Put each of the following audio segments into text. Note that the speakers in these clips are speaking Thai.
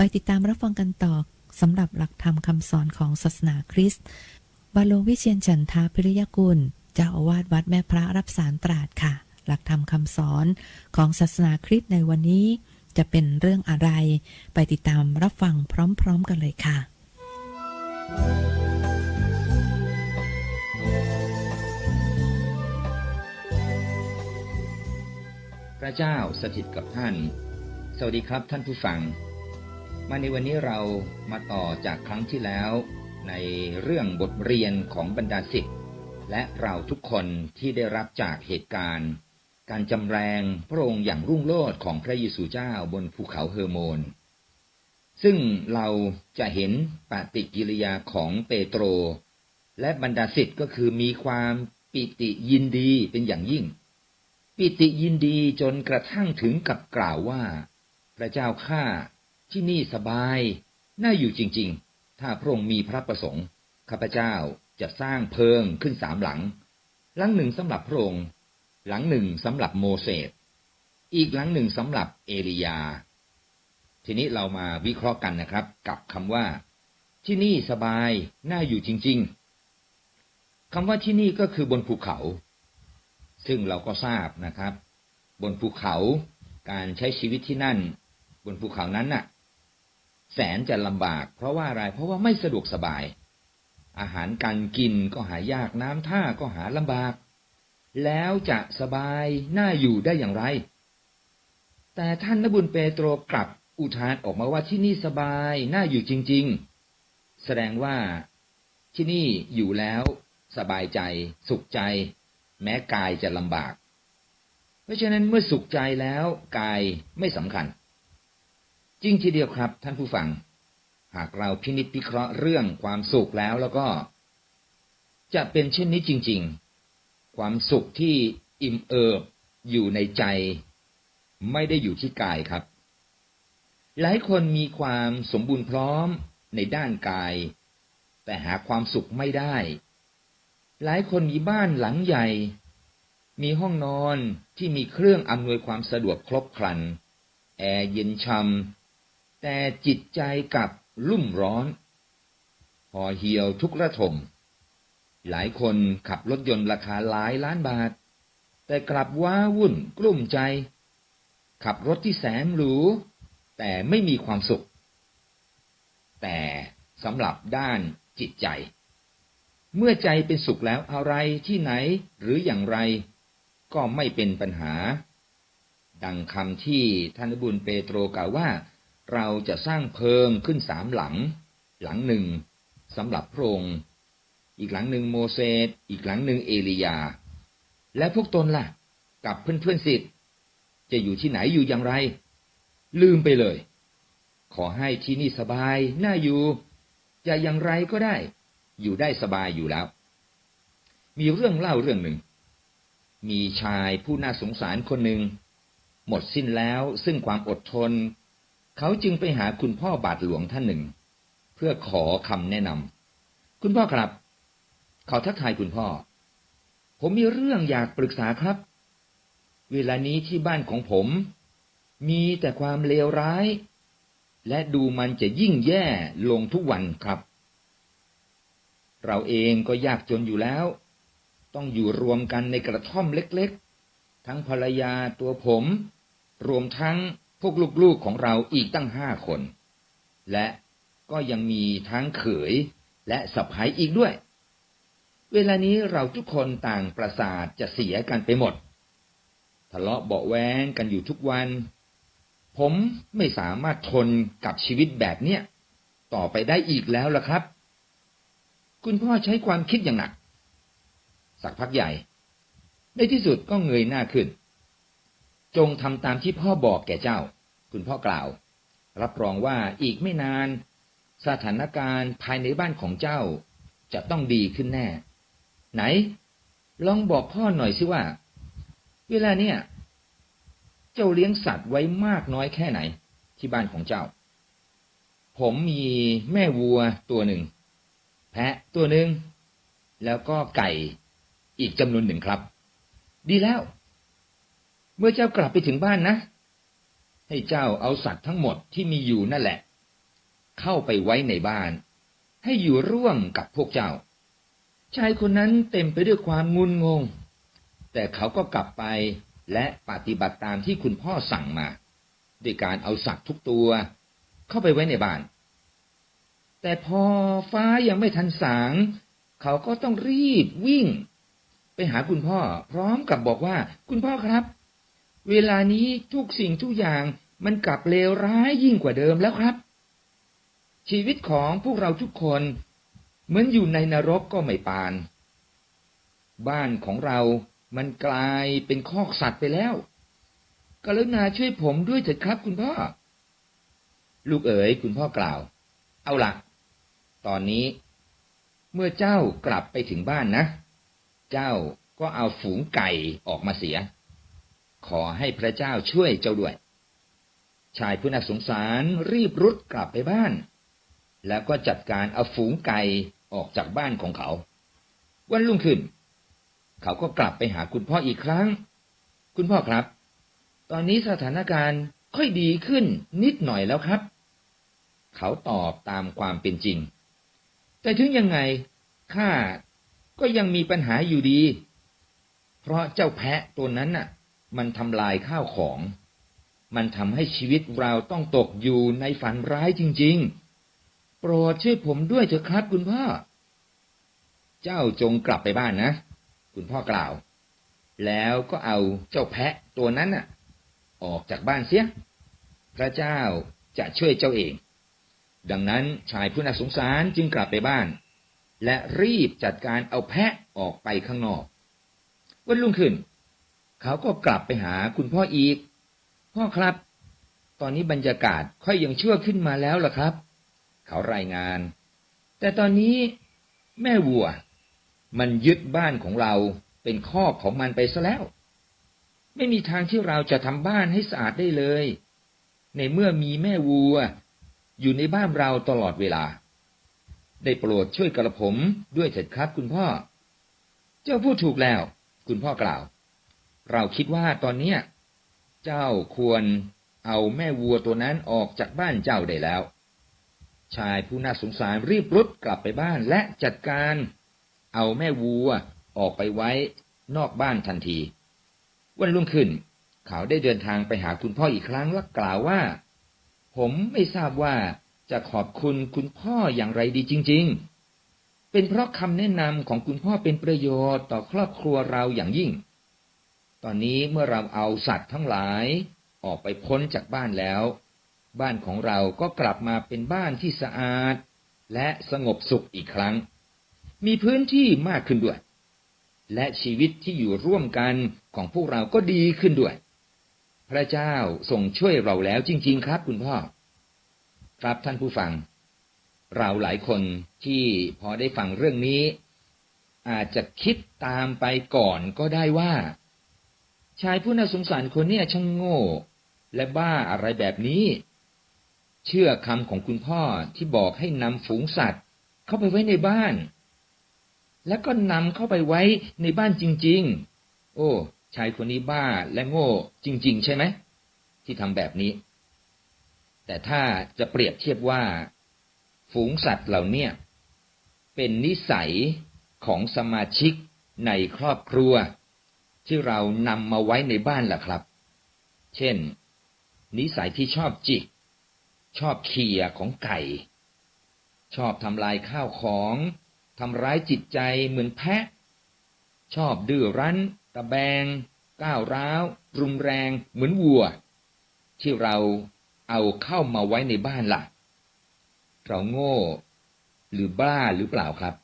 ไปติดตามรับฟังกันต่อสำหรับหลักธรรมคำสอนของศาสนาคริสต์บาโลวิเชียนฉันทาพิริยกุลเจ้าอาวาสวัดแม่พระรับสารตราดค่ะ หลักธรรมคำสอนของศาสนาคริสต์ในวันนี้ จะเป็นเรื่องอะไร ไปติดตามรับฟังพร้อมๆกันเลยค่ะ พระเจ้าสถิตกับท่าน สวัสดีครับท่านผู้ฟัง มาในวันนี้เรามาต่อจากครั้งที่แล้วในเรื่องบทเรียนของบรรดาศิษย์และเราทุกคนที่ได้รับจากเหตุการณ์ การจำแรงพระองค์อย่างรุ่งโรจน์ของพระเยซูเจ้าบนภูเขาเฮอร์โมน ซึ่งเราจะเห็นปฏิกิริยาของเปโตร และบรรดาศิษย์ก็คือมีความปิติยินดีเป็นอย่างยิ่ง ปิติยินดีจนกระทั่งถึงกับกล่าวว่า พระเจ้าข้า ที่นี่สบาย น่าอยู่จริง ๆ ถ้าพระองค์มีพระประสงค์ ข้าพเจ้าจะสร้างเพิงขึ้นสามหลัง หลังหนึ่งสำหรับพระองค์ หลังหนึ่งสำหรับโมเสส อีกหลังหนึ่งสำหรับเอลียา ทีนี้เรามาวิเคราะห์กันนะครับ กับคำว่า ที่นี่สบาย น่าอยู่จริง ๆคำว่าที่นี่ก็คือบนภูเขา ซึ่งเราก็ทราบนะครับ บนภูเขาการใช้ชีวิตที่นั่น บนภูเขานั้นน่ะ แสนจะลำบาก เพราะว่าอะไร เพราะว่าไม่สะดวกสบาย อาหารการกินก็หายากน้ำท่าก็หาลำบาก แล้วจะสบายน่าอยู่ได้อย่างไร แต่ท่านนบุญเปโตรกลับอุทานออกมาว่าที่นี่สบายน่าอยู่จริง ๆ แสดงว่าที่นี่อยู่แล้วสบายใจ สุขใจ แม้กายจะลำบาก เพราะฉะนั้นเมื่อสุขใจแล้วกายไม่สำคัญ จริงทีเดียวครับท่านผู้ฟัง หากเราพินิจพิเคราะห์เรื่องความสุขแล้วแล้วก็ จะเป็นเช่นนี้จริง ๆ ความสุขที่อิ่มเอิบอยู่ในใจ ไม่ได้อยู่ที่กายครับ หลายคนมีความสมบูรณ์พร้อมในด้านกาย แต่หาความสุขไม่ได้ หลายคนมีบ้านหลังใหญ่ มีห้องนอนที่มีเครื่องอำนวยความสะดวกครบครัน แอร์เย็นช่ำ แต่จิตใจกับลุ่มร้อนพอเหี่ยวทุกระทม หลายคนขับรถยนต์ราคาหลายล้านบาท แต่กลับว้าวุ่นกลุ้มใจ ขับรถที่แสนหรูแต่ไม่มีความสุข แต่สำหรับด้านจิตใจ เมื่อใจเป็นสุขแล้วอะไรที่ไหนหรืออย่างไร ก็ไม่เป็นปัญหา ดังคำที่ท่านบุญเปโตรกล่าวว่า เราจะสร้างเพิงขึ้นสามหลัง หลังหนึ่งสำหรับพระองค์ อีกหลังหนึ่งโมเสส อีกหลังหนึ่งเอลียา และพวกตนล่ะ กับเพื่อนๆสิทธิ์จะอยู่ที่ไหนอยู่อย่างไร ลืมไปเลย ขอให้ที่นี่สบาย น่าอยู่ จะอย่างไรก็ได้ อยู่ได้สบายอยู่แล้ว มีเรื่องเล่าเรื่องหนึ่ง มีชายผู้น่าสงสารคนหนึ่งหมดสิ้นแล้วซึ่งความอดทน เขาจึงไปหาคุณพ่อบาทหลวงท่านหนึ่ง เพื่อขอคำแนะนำคุณพ่อครับ เขาทักทายคุณพ่อ ผมมีเรื่องอยากปรึกษาครับ เวลานี้ที่บ้านของผม มีแต่ความเลวร้าย และดูมันจะยิ่งแย่ลงทุกวันครับ เราเองก็ยากจนอยู่แล้ว ต้องอยู่รวมกันในกระท่อมเล็ก ๆ ทั้งภรรยาตัวผม รวมทั้ง พวกลูกๆของเราอีกตั้งห้าคน และก็ยังมีทั้งเขยและสะพ้ายอีกด้วย เวลานี้เราทุกคนต่างประสาทจะเสียกันไปหมด ทะเลาะเบาแวงกันอยู่ทุกวัน ผมไม่สามารถทนกับชีวิตแบบเนี้ยต่อไปได้อีกแล้วล่ะครับ คุณพ่อใช้ความคิดอย่างหนัก สักพักใหญ่ ในที่สุดก็เงยหน้าขึ้น จงทำตามที่พ่อบอกแก่เจ้า คุณพ่อกล่าว รับรองว่าอีกไม่นาน สถานการณ์ภายในบ้านของเจ้า จะต้องดีขึ้นแน่ ไหน ลองบอกพ่อหน่อยสิว่า เวลาเนี่ย เจ้าเลี้ยงสัตว์ไว้มากน้อยแค่ไหน ที่บ้านของเจ้า ผมมีแม่วัวตัวหนึ่ง แพะตัวหนึ่งแล้วก็ไก่อีกจำนวนหนึ่งครับ ดีแล้ว เมื่อเจ้ากลับไปถึงบ้านนะ ให้เจ้าเอาสัตว์ทั้งหมดที่มีอยู่นั่นแหละ เข้าไปไว้ในบ้าน ให้อยู่ร่วมกับพวกเจ้า ชายคนนั้นเต็มไปด้วยความงุนงง แต่เขาก็กลับไปและปฏิบัติตามที่คุณพ่อสั่งมาด้วยการเอาสัตว์ทุกตัว เข้าไปไว้ในบ้าน แต่พอฟ้ายังไม่ทันสาง เขาก็ต้องรีบวิ่ง ไปหาคุณพ่อพร้อมกับบอกว่า คุณพ่อครับ เวลานี้ทุกสิ่งทุกอย่างมันกลับเลวร้ายยิ่งกว่าเดิมแล้วครับ ชีวิตของพวกเราทุกคนเหมือนอยู่ในนรกก็ไม่ปาน บ้านของเรามันกลายเป็นคอกสัตว์ไปแล้วกรุณาช่วยผมด้วยเถิดครับคุณพ่อ ลูกเอ๋ยคุณพ่อกล่าว เอาละตอนนี้ เมื่อเจ้ากลับไปถึงบ้านนะ เจ้าก็เอาฝูงไก่ออกมาเสีย ขอให้พระเจ้าช่วยเจ้าด้วย ชายผู้น่าสงสารรีบรุดกลับไปบ้าน แล้วก็จัดการเอาฝูงไก่ออกจากบ้านของเขา วันรุ่งขึ้น เขาก็กลับไปหาคุณพ่ออีกครั้ง คุณพ่อครับ ตอนนี้สถานการณ์ค่อยดีขึ้นนิดหน่อยแล้วครับ เขาตอบตามความเป็นจริง แต่ถึงยังไงข้าก็ยังมีปัญหาอยู่ดี เพราะเจ้าแพะตัวนั้นน่ะ มันทำลายข้าวของ มันทำให้ชีวิตเราต้องตกอยู่ในฝันร้ายจริง ๆ โปรดช่วยผมด้วยเถอะครับคุณพ่อ เจ้าจงกลับไปบ้านนะ คุณพ่อกล่าว แล้วก็เอาเจ้าแพะตัวนั้นน่ะ ออกจากบ้านเสีย พระเจ้าจะช่วยเจ้าเอง ดังนั้นชายผู้น่าสงสารจึงกลับไปบ้าน และรีบจัดการเอาแพะออกไปข้างนอก วันรุ่งขึ้น เขาก็กลับไปหาคุณพ่ออีก พ่อครับ ตอนนี้บรรยากาศค่อยยังชั่วขึ้นมาแล้วล่ะครับ เขารายงาน แต่ตอนนี้แม่วัว มันยึดบ้านของเราเป็นคอกของมันไปซะแล้ว ไม่มีทางที่เราจะทำบ้านให้สะอาดได้เลย ในเมื่อมีแม่วัว อยู่ในบ้านเราตลอดเวลา ได้โปรดช่วยกระผมด้วยเถิดครับคุณพ่อ เจ้าพูดถูกแล้ว คุณพ่อกล่าว เราคิดว่าตอนเนี้ยเจ้าควรเอาแม่วัวตัวนั้นออกจากบ้านเจ้าได้แล้ว ชายผู้น่าสงสารรีบรุดกลับไปบ้านและจัดการ เอาแม่วัวออกไปไว้นอกบ้านทันที วันรุ่งขึ้น เขาได้เดินทางไปหาคุณพ่ออีกครั้งและกล่าวว่า ผมไม่ทราบว่าจะขอบคุณคุณพ่ออย่างไรดีจริง ๆ เป็นเพราะคำแนะนำของคุณพ่อเป็นประโยชน์ต่อครอบครัวเราอย่างยิ่ง ตอนนี้เมื่อเราเอาสัตว์ทั้งหลายออกไปพ้นจากบ้านแล้ว บ้านของเราก็กลับมาเป็นบ้านที่สะอาด และสงบสุขอีกครั้ง มีพื้นที่มากขึ้นด้วย และชีวิตที่อยู่ร่วมกันของพวกเราก็ดีขึ้นด้วย พระเจ้าทรงช่วยเราแล้วจริง ๆ ครับคุณพ่อ ครับท่านผู้ฟัง เราหลายคนที่พอได้ฟังเรื่องนี้ อาจจะคิดตามไปก่อนก็ได้ว่า ชายผู้น่าสงสารคนเนี้ช่างโง่ และบ้าอะไรแบบนี้ เชื่อคำของคุณพ่อที่บอกให้นำฝูงสัตว์ เข้าไปไว้ในบ้าน แล้วก็นำเข้าไปไว้ในบ้านจริง ๆ โอ้ ชายคนนี้บ้าและโง่จริง ๆ ใช่ไหม ที่ทำแบบนี้ แต่ถ้าจะเปรียบเทียบว่า ฝูงสัตว์เหล่านี้เป็นนิสัยของสมาชิกในครอบครัว ที่เรานำมาไว้ในบ้านล่ะครับ เช่น นิสัยที่ชอบจิก ชอบเขี่ยของไก่ ชอบทำลายข้าวของทำร้ายจิตใจเหมือนแพะ ชอบดื้อรั้น ตะแบง ก้าวร้าว รุนแรงเหมือนวัว ที่เราเอาเข้ามาไว้ในบ้านล่ะ เราโง่ หรือบ้าหรือเปล่าครับ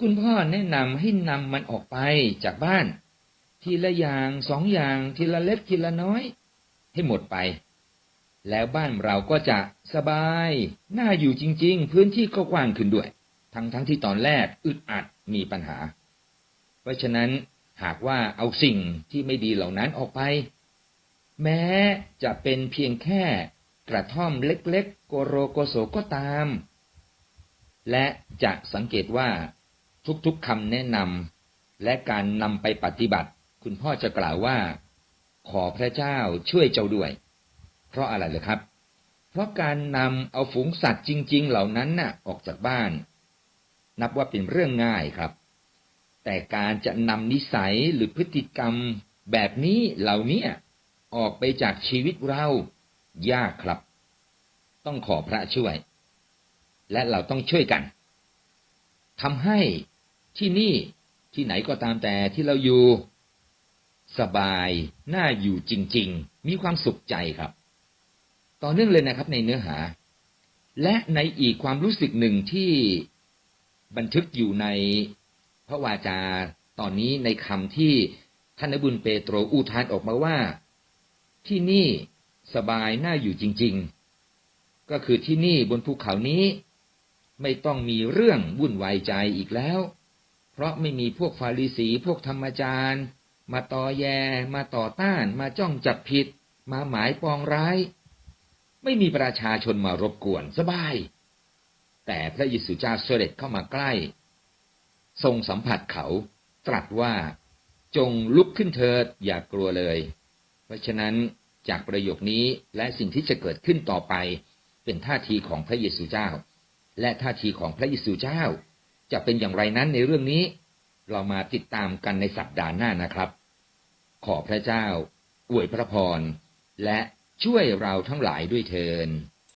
คุณพ่อแนะนำให้นำมันออกไปจากบ้าน ทีละอย่างสองอย่างทีละเล็กทีละน้อย ให้หมดไป แล้วบ้านเราก็จะสบาย น่าอยู่จริง ๆ พื้นที่ก็กว้างขึ้นด้วย ทั้งทั้งที่ตอนแรกอึดอัดมีปัญหา เพราะฉะนั้นหากว่าเอาสิ่งที่ไม่ดีเหล่านั้นออกไป แม้จะเป็นเพียงแค่กระท่อมเล็กๆโกโรโกโสก็ตาม และจะสังเกตว่าทุกๆคำแนะนำและการนำไปปฏิบัติ คุณพ่อจะกล่าวว่า ขอพระเจ้าช่วยเจ้าด้วย เพราะอะไรเลยครับ เพราะการนำเอาฝูงสัตว์จริง ๆ เหล่านั้นน่ะ ออกจากบ้าน นับว่าเป็นเรื่องง่ายครับ แต่การจะนำนิสัยหรือพฤติกรรมแบบนี้เหล่านี้ออกไปจากชีวิตเรายากครับ ต้องขอพระช่วย และเราต้องช่วยกันทำให้ที่นี่ที่ไหนก็ตามแต่ที่เราอยู่ สบายน่าอยู่จริง ๆ มีความสุขใจครับ ต่อเนื่องเลยนะครับในเนื้อหา และในอีกความรู้สึกหนึ่งที่บันทึกอยู่ในพระวาจาตอนนี้ในคำที่ท่านนบุญเปโตรอุทานออกมาว่า ที่นี่สบายน่าอยู่จริง ๆ ก็คือที่นี่บนภูเขานี้ ไม่ต้องมีเรื่องวุ่นวายใจอีกแล้ว เพราะไม่มีพวกฟาริสีพวกธรรมจารย์ มาต่อแย มาต่อต้าน มาจ้องจับผิด มาหมายปองร้าย ไม่มีประชาชนมารบกวนสบาย แต่พระเยซูเจ้าเสด็จเข้ามาใกล้ ทรงสัมผัสเขาตรัสว่าจงลุกขึ้นเถิดอย่ากลัวเลย เพราะฉะนั้นจากประโยคนี้และสิ่งที่จะเกิดขึ้นต่อไปเป็นท่าทีของพระเยซูเจ้า และท่าทีของพระเยซูเจ้า จะเป็นอย่างไรนั้นในเรื่องนี้ เรามาติดตามกันในสัปดาห์หน้านะครับ ขอพระเจ้าอวยพระพร และช่วยเราทั้งหลายด้วยเทิน